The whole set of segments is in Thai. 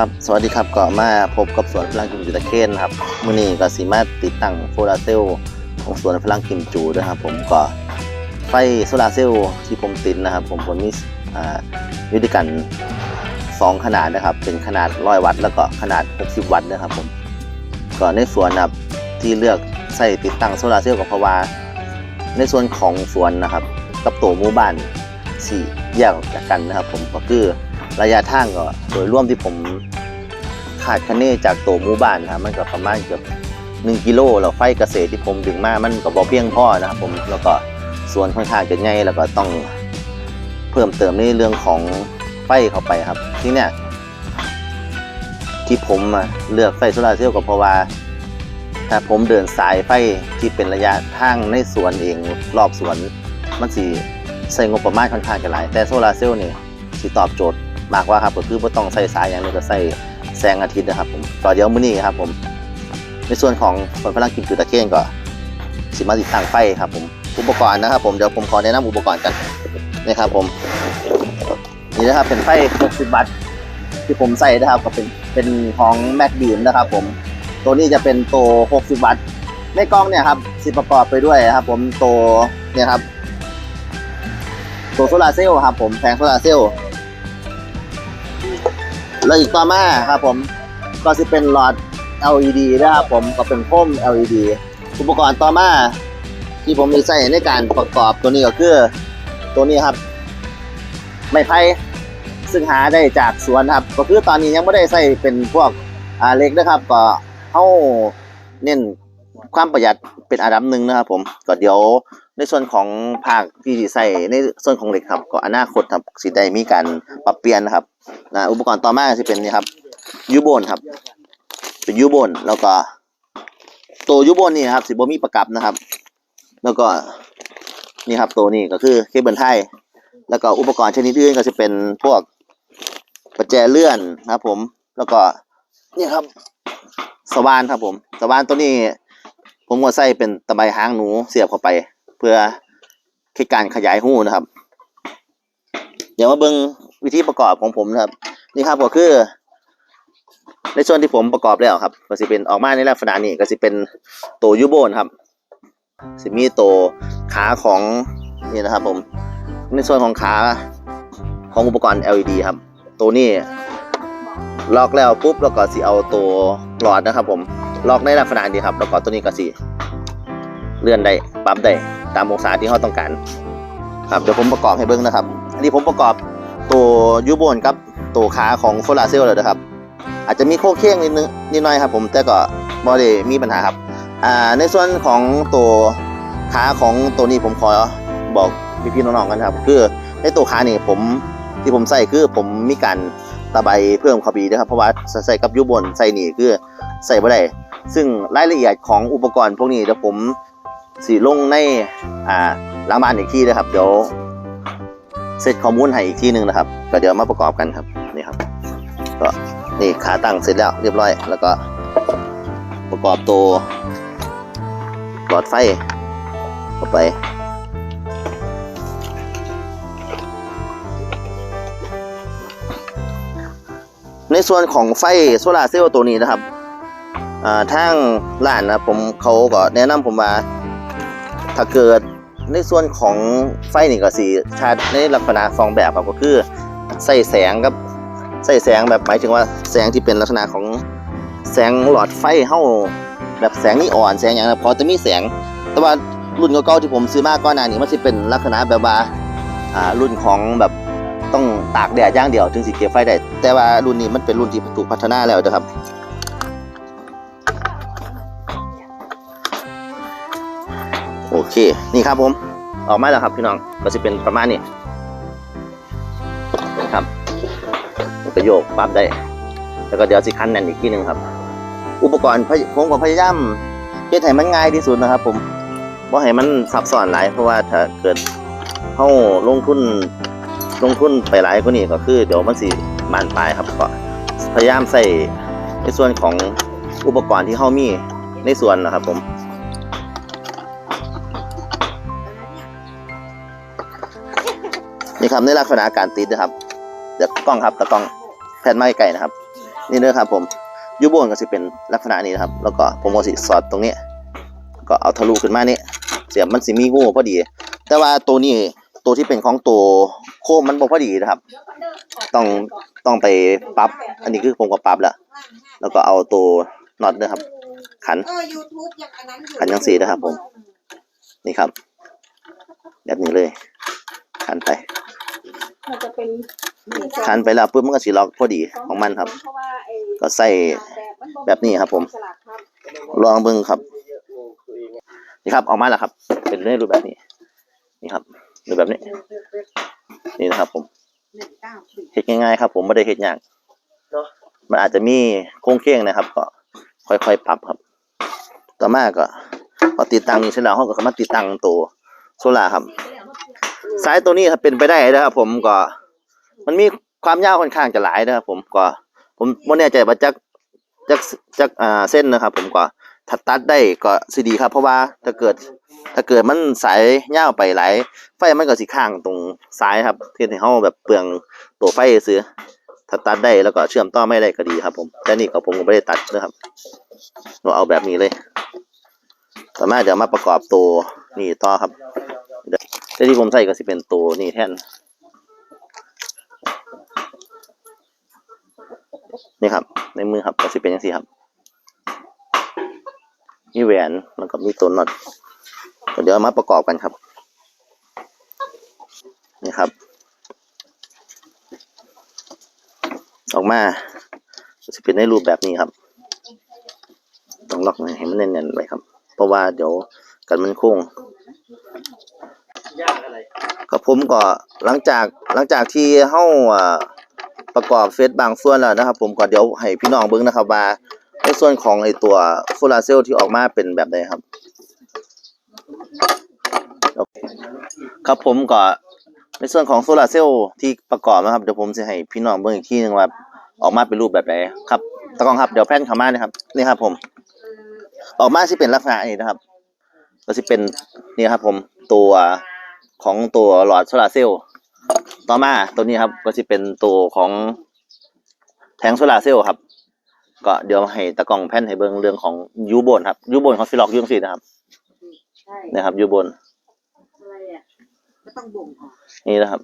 ครับสวัสดีครับก็มาพบกับสวนพลังกิมจูตะเคนครับมื้อนี้ก็สิมาติดตั้งโซลาเซลล์ของสวนพลังกิมจูด้วยครับผมก็ไฟโซลาเซลล์ที่ผมติดนะครับ ผมผมมีอ่าอยู่ด้วยกัน 2 ขนาดนะครับ เป็นขนาด 100 วัตต์แล้วก็ขนาด 60 วัตต์นะครับผมก็ในสวนนะครับที่เลือกใส่ติดตั้งโซลาเซลล์ก็เพราะว่าในส่วนของสวนนะครับ กับตัวหมู่บ้านสี่แยกออกจากกันนะครับ ผมก็คือ ระยะทางก็โดยร่วมที่ผมขาดคะเนจากตัวหมู่บ้านนะครับมันก็ประมาณเกือบ1กิโลแล้วไฟเกษตรที่ผมดึงมามันก็บ่เพียงพอนะครับผมแล้วก็สวนค่อนข้างจะใหญ่แล้วก็ต้องเพิ่มเติมในเรื่องของไฟเข้าไปครับ ที่เนี่ยที่ผมเลือกไฟโซลาเซลล์ก็เพราะว่า ถ้าผมเดินสายไฟที่เป็นระยะทางในสวนเองรอบสวนมันสิใส่งบประมาณค่อนข้างจะหลาย แต่โซลาเซลล์นี่สิตอบโจทย์ มากกว่าครับก็คือบ่ต้องใส่สายอย่างนี้ก็ใส่แสงอาทิตย์นะครับผมต่อเดี๋ยวมื้อนี้ครับผม ในส่วนของผลพลังกิมจุตะเคียนก็สิมาติดตั้งไฟครับผมอุปกรณ์นะครับผมเดี๋ยวผมขอแนะนำอุปกรณ์กันนี่ครับผมนี่นะครับเป็นไฟ60วัตต์ที่ผมใส่นะครับก็เป็นเป็นของ Mac Beam นะครับผมตัวนี้จะเป็นตัว 60 วัตต์ในกล้องเนี่ยครับสิประกอบไปด้วยครับ ผมตัวเนี่ยครับตัวโซลาร์เซลล์ครับผมแผงโซลาร์เซลล์ แล้วอีกต่อมาครับผมก็จะเป็นหลอด LED นะครับผมก็เป็นโคม LED อุปกรณ์ต่อมาที่ผมมีใช้ในการประกอบตัวนี้ก็คือตัวนี้ครับ ไม้ไผ่ซึ่งหาได้จากสวนครับ ก็คือตอนนี้ยังไม่ได้ใส่เป็นพวกอ่าเล็กนะครับ ก็เข้าเน้นความประหยัดเป็นอันดับหนึ่งนะครับผมก็เดี๋ยว ในส่วนของภาคที่ใส่ในส่วนของเหล็กครับ ก็อนาคตครับสิได้มีการปรับเปลี่ยนนะครับนะอุปกรณ์ต่อมาจะเป็นนี่ครับยูโบนครับ เป็นยูโบนแล้วก็ตัวยูโบนนี่ครับสิบมีประกับนะครับ แล้วก็นี่ครับตัวนี้ก็คือเคเบิลไทยแล้วก็อุปกรณ์ชนิดอื่นก็จะเป็นพวกประแจเลื่อนนะครับ ผมแล้วก็นี่ครับสว่านครับผมสว่านตัวนี้ ผมก็ใส่เป็นตะไบหางหนูเสียบเข้าไป เพื่อให้การขยายหูนะครับ เดี๋ยวมาเบิ่งวิธีประกอบของผมนะครับ นี่ครับก็คือ ในส่วนที่ผมประกอบแล้วครับ ก็สิเป็นออกมาในลักษณะนี้ก็สิเป็นตัวยูโบนครับสิมีตัวขาของนี่นะครับ ผม ในส่วนของขาของอุปกรณ์ LED ครับ ตัวนี้ล็อกแล้วปุ๊บแล้วก็สิเอาตัวหลอดนะครับ ผมล็อกในลักษณะนี้ครับ แล้วก็ตัวนี้ก็สิเลื่อนได้ปรับได้ ตามองศาที่เราต้องการ ครับเดี๋ยวผมประกอบให้เบิ้งนะครับ อันนี้ผมประกอบตัวยูโบนกับตัวขาของโซลาเซลล์เลยนะครับ อาจจะมีโค้งเค้งนิดนึงนิดหน่อยครับผมแต่ก็บ่ได้มีปัญหาครับอ่าในส่วนของตัวขาของตัวนี้ผมขอบอกพี่ๆน้องๆกันครับ คือในตัวขานี่ผมที่ผมใส่คือผมมีการตะไบเพิ่มข้าไปอีนะครับเพราะว่าใส่กับยูบนใส่นี่คือใส่บ่ได้ซึ่งรายละเอียดของอุปกรณ์พวกนี้เดี๋ยวผม สีลงในอ่าล้างบ้านอีกที่นะครับ เดี๋ยวเซตข้อมูลให้อีกที่หนึ่งนะครับ ก็เดี๋ยวมาประกอบกันครับนี่ครับ ก็นี่ขาตั้งเสร็จแล้วเรียบร้อย แล้วก็ประกอบตัวหลอดไฟเข้าไปในส่วนของไฟโซลาเซลล์ตัวนี้นะครับอ่าทางร้านนะผมเขาก็แนะนำผมว่า ถ้าเกิดในส่วนของไฟนี่ก็สีชาร์จในลักษณะสองแบบครับก็คือใส่แสงกับใส่แสงแบบหมายถึงว่าแสงที่เป็นลักษณะของแสงหลอดไฟเฮาแบบแสงนีออนแสงอย่างนั้พอจะมีแสง แต่ว่ารุ่นเก่าๆที่ผมซื้อมาก่อนหน้านี้มันจะเป็นลักษณะแบบว่าอ่ารุ่นของแบบต้องตากแดดอย่างเดียวถึงสิเก็บไฟได้แต่ว่ารุ่นนี้มันเป็นรุ่นที่ถูกพัฒนาแล้วนะครับ เค นี่ครับผม ออกมาแล้วครับพี่น้องก็จะเป็นประมาณนี้ครับมันก็โยกปรับได้ แล้วก็เดี๋ยวสิคันแน่นอีกทีหนึ่งครับ อุปกรณ์พยผมก็พยายามเฮ็ดให้มันง่ายที่สุดนะครับ ผมบ่ให้มันซับซ้อนหลายเพราะว่าถ้าเกิดเฮาลงทุนลงทุนไปหลายกว่านี้ก็คือ เดี๋ยวมันสิบานปลายครับก็พยายามใส่ในส่วนของอุปกรณ์ที่เฮามีในส่วนนะครับผม นี่ครับในลักษณะการติดนะครับเดี๋ยวกล้องครับตะกล้องแผ่นไม้ไก่นะครับ นี่เด้อครับผมยูโบนก็สิเป็นลักษณะนี้นะครับ แล้วก็ผมก็สิสอดตรงนี้ ก็เอาทะลุขึ้นมานี่เสียบมันสิมีงูพอดี แต่ว่าตัวนี้ตัวที่เป็นของตัวโคมมันบ่พอดีนะครับ ต้องต้องไปปรับ อันนี้คือผมก็ปรับแล้ว แล้วก็เอาตัวน็อตนะครับ ขันขันยังสีนะครับผม นี่ครับ แบบนี้เลย ขันไป มันจะเป็นขันไปแล้วปุ๊บมันก็สีล็อกพอดีของมันครับเพราะว่าไอ้ก็ใส่แบบนี้ครับ ผมสลัดครับลองเบิ่งครับ นี่ครับออกมาแล้วครับ เป็นในรูปแบบนี้ นี่ครับรูปแบบนี้ นี่นะครับ ผมหนึ่งเก้าสี่เฮ็ดง่ายๆครับ ผมไม่ได้เฮ็ดยากมันอาจจะมีโค้งเคร่งนะครับ ก็ค่อยๆปรับครับ ต่อมาก็พอติดตั้งนี่เสร็จแล้วเราก็มาติดตั้งตัวโซล่าร์ครับ สายตัวนี้ถ้าเป็นไปได้นะครับผมก็ มันมีความยาวค่อนข้างจะหลายนะครับผมก็ ผมไม่แน่ใจว่าจักจักจักอ่าเส้นนะครับ ผมก็ถ้าตัดได้ก็สิดีครับ เพราะว่าถ้าเกิด ถ้าเกิดมันสายยาวไปหลายไฟมันก็สิข้างตรงซ้ายครับเที่ให้เฮาแบบเปลืองตัวไฟซื้อถ้าตัดได้แล้วก็เชื่อมต่อไม่ได้ก็ดีครับ ผมแต่นี่ก็ผมก็ไม่ได้ตัดนะครับเราเอาแบบนี้เลยสามารถเดี๋ยวมาประกอบตัวนี่ต่อครับ แต่ที่ผมใส่ก็สิเป็นตัวนี่แทนนี่ครับ ในมือครับก็สิเป็นอย่างนี้ครับมีแหวนแล้วก็มีตัวน็อตเดี๋ยวมาประกอบกันครับ นี่ครับ ออกมาจะเป็นในรูปแบบนี้ครับต้องล็อกให้มันแน่นๆไว้ครับ เพราะว่าเดี๋ยวกันมันโค้ง ก็ผมก็หลังจากหลังจากที่เฮ้าอ่าประกอบเฟซบางส่วนแล้วนะครับ ผมก็เดี๋ยวให้พี่น้องเบิ่งนะครับว่าในส่วนของไอตัวโซลาร์เซลล์ที่ออกมาเป็นแบบใดครับ ครับผมก็ในส่วนของโซลาร์เซลล์ที่ประกอบนะครับเดี๋ยวผมจะให้พี่น้องเบิ่งอีกทีหนึงว่าออกมาเป็นรูปแบบไหนครับตะกล้องครับเดี๋ยวแพนเข้ามานะครับนี่ครับ ผม ออกมาสิเป็นลักษณะนี้นะครับ ก็สิเป็นนี่ครับ ผมตัว ของตัวหลอดโซลาร์เซลล์ต่อมาตัวนี้ครับก็สิเป็นตัวของแทงโซลาร์เซลล์ครับ ก็เดี๋ยวให้ตะกล้องแพนให้เบิ่งเรื่องของยูโบนครับยูโบนเขาสิล็อกอยูจังซี่นะครับใช่นะครับยูโบนอะไรอะก็ต้องบ่งออกนี่นะครับ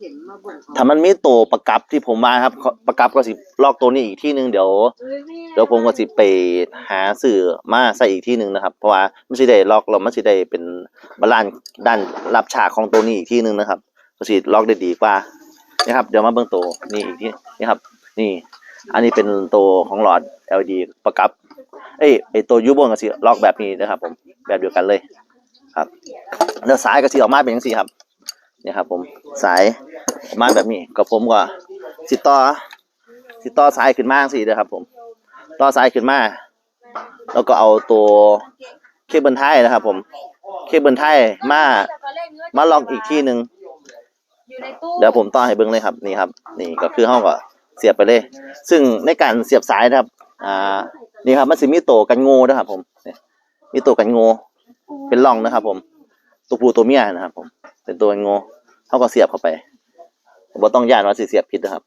เห็นมาบ่งออกถ้ามันมีตัวประกับที่ผมมาครับเขาประกับก็สิลอกตัวนี้อีกที่หนึ่งเดี๋ยว เดี๋ยวผมก็สิไปหาสื่อมาใส่อีกที่หนึ่งนะครับ เพราะว่ามันสิได้ล็อกแล้วมันสิได้เป็น บาลานซ์ด้านรับฉากของตัวนี้อีกที่หนึ่งนะครับก็สิล็อกได้ดีกว่านะครับเดี๋ยวมาเบิ่งตัวนี่อีกที่นี่ครับ นี่ อันนี้เป็นตัวของหลอด LED ประกับเอ้ยไอตัวยูบนก็สิล็อกแบบนี้นะครับ ผมแบบเดียวกันเลยครับแล้วสายก็สิออกมาเป็นจังซี่ครับนี่ครับ ผมสายออกมาแบบนี้ก็ผมก็สิต่อสิต่อสายขึ้นมาจังซี่เด้อครับ ผมต่อสายขึ้นมา แล้วก็เอาตัวเคเบิลไทยนะครับ ผม เคเบิลไทยมามาลองอีกที่หนึ่งอยู่ในตู้เดี๋ยวผมต่อให้เบิ้งเลยครับนี่ครับ นี่ก็คือห้องก็เสียบไปเลย ซึ่งในการเสียบสายนะครับ อ่า นี่ครับมันสิมีตัวกันงูนะครับผมเนี่ยมีตัวกันงูเป็นร่องนะครับ ผมตัวผู้ตัวเมียนะครับ ผม เป็นตัวกันงูเขาก็เสียบเข้าไปบ่ต้องย่านว่าสิเสียบผิดนะครับ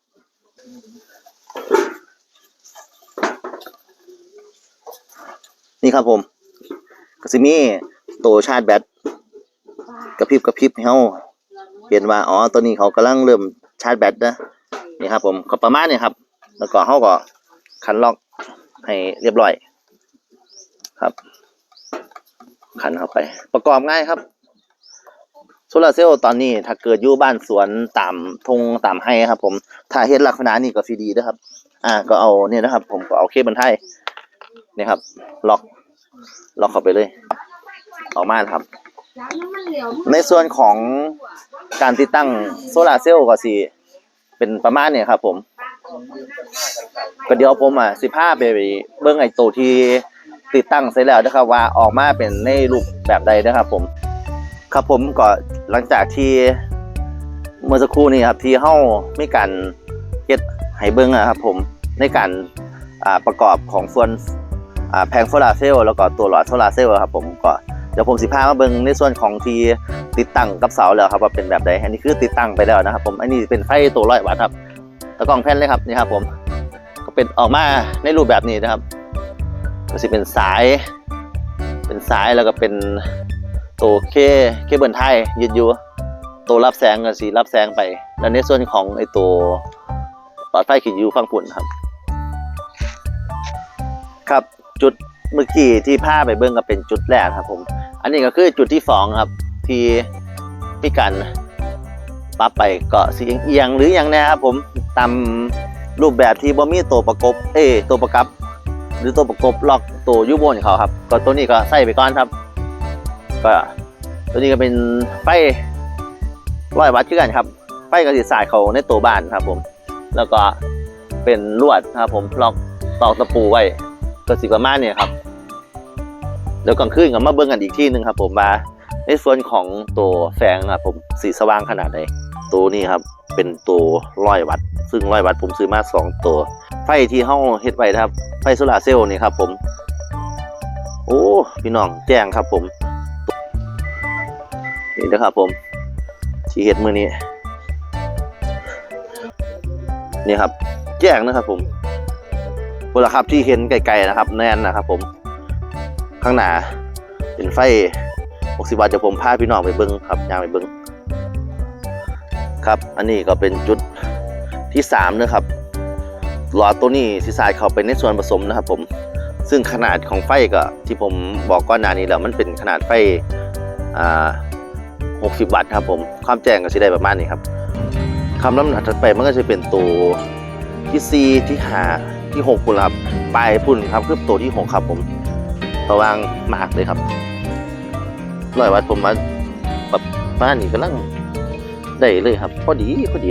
นี่ครับผมก็สิมี โตชาร์จแบตกระพริบกระพริบให้เฮาเห็นว่าอ๋อตัวนี้เขากำลังเริ่มชาร์จแบตนะนี่ครับผมก็ประมาณนี้ครับ แล้วก็เฮาก็คันล็อกให้เรียบร้อย ครับคันเข้าไป ประกอบง่ายครับโซลาร์เซลล์ตอนนี้ถ้าเกิดอยู่บ้านสวนตามทงตามไห้ครับ ผมถ้าเฮ็ดลักษณะนี้ก็ซีดีนะครับ อ่าก็เอาเนี่ยนะครับ ผมก็เอาเคเบิลไทยนี่ครับ ล็อก ล็อกเข้าไปเลย ออกมาครับ ในส่วนของการติดตั้งโซลาร์เซลล์ก็สิเป็นประมาณเนี่ยครับผม ก็เดี๋ยวผมอะสิพาไปเบิ่งไอ้ตัวที่ติดตั้งเสร็จแล้วนะครับว่าออกมาเป็นในรูปแบบใดนะครับผม ครับผมก็หลังจากที่เมื่อสักครู่นี้ครับที่เฮามีการเฮ็ดให้เบิ่งอะครับผมในการอ่าประกอบของส่วนอ่าแผงโซลาร์เซลล์แล้วก็ตัวหลอดโซลาร์เซลล์ครับผมก็เดี๋ยวผมสิพามาเบิ่งในส่วนของที่ติดตั้งกับเสาแล้วครับว่าเป็นแบบใดอันนี้คือติดตั้งไปแล้วนะครับ ผมอันนี้เป็นไฟตัวร้อยวัตต์ครับตะกล้องแผ่นเลยครับนี่ครับผมก็เป็นออกมาในรูปแบบนี้นะครับ ก็สิเป็นสาย เป็นสายแล้วก็เป็นตัวเคเคเบิลไทยยืดอยู่ตัวรับแสงก็สีรับแสงไป แล้วในส่วนของไอตัวหลอดไฟขีดยู่ฝั่งปุ่นครับ ครับจุดเมื่อกี้ที่ผ้าไปเบิ้งก็เป็นจุดแรกครับผม อันนี้ก็คือจุดที่สองครับ ที่พี่กันปรับไปเกาะสีเอียงหรืออย่างนี้ครับผมตามรูปแบบที่บ่มีตัวประกบ เอตัวประกับ หรือตัวประกบล็อกตัวยูโบนเขาครับ ก็ตัวนี้ก็ใส่ไปก่อนครับ ก็ตัวนี้ก็เป็นไฟร้อยวัตต์คือกันครับ ไฟกระสีสายเขาในตัวบ้านครับ ผม แล้วก็เป็นลวดครับ ผมล็อกตอกตะปูไว้ก็สิประมาณเนี่ยครับ เดี๋ยวกลางคืนก็มาเบิ่งกันอีกที่หนึ่งครับ ผมว่าในส่วนของตัวแสงครับผมสีสว่างขนาดไหนตัวนี้ครับเป็นตัวร้อยวัตต์ซึ่งร้อยวัตต์ผมซื้อมาสองตัว ไฟที่เฮาเฮ็ดไว้นะครับ ไฟโซลาเซลล์นี่ครับ ผม โอ้พี่น้องแจ้งครับ ผมนี่นะครับ ผมที่เฮ็ดมือนี้นี่ครับ แจ้งนะครับ ผมพวกละครับที่เห็นไกลๆนะครับ แน่นนะครับ ผม ข้างหน้าเป็นไฟ60วัตต์จะผมพาพี่น้องไปเบิ้งครับยางไปเบิ้งครับ อันนี้ก็เป็นจุดที่3นะครับหลอดตัวนี้สีสายเข้าไปในส่วนผสมนะครับ ผม ซึ่งขนาดของไฟก็ที่ผมบอกก่อนหน้านี้แล้วมันเป็นขนาดไฟอ่า60 วัตต์ครับผมความแจ้งก็สิได้ประมาณนี้ครับคำลำดับถัดไปมันก็จะเป็นตัวที่ 4 ที่ 5 ที่6พุ่นละครับปลายพุ่นครับคือตัวที่ 6 ครับผม ระวังมากเลยครับร้อยวัตต์ผมมาแบบบ้านนี้กำลังได้เลยครับ พอดีพอดี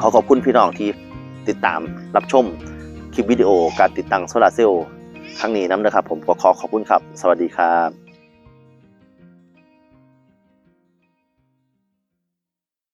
ขอขอบคุณพี่น้องที่ติดตามรับชมคลิปวิดีโอการติดตั้งโซลาร์เซลล์ครั้งนี้น้ำนะครับ ผมก็ขอขอบคุณครับ สวัสดีครับ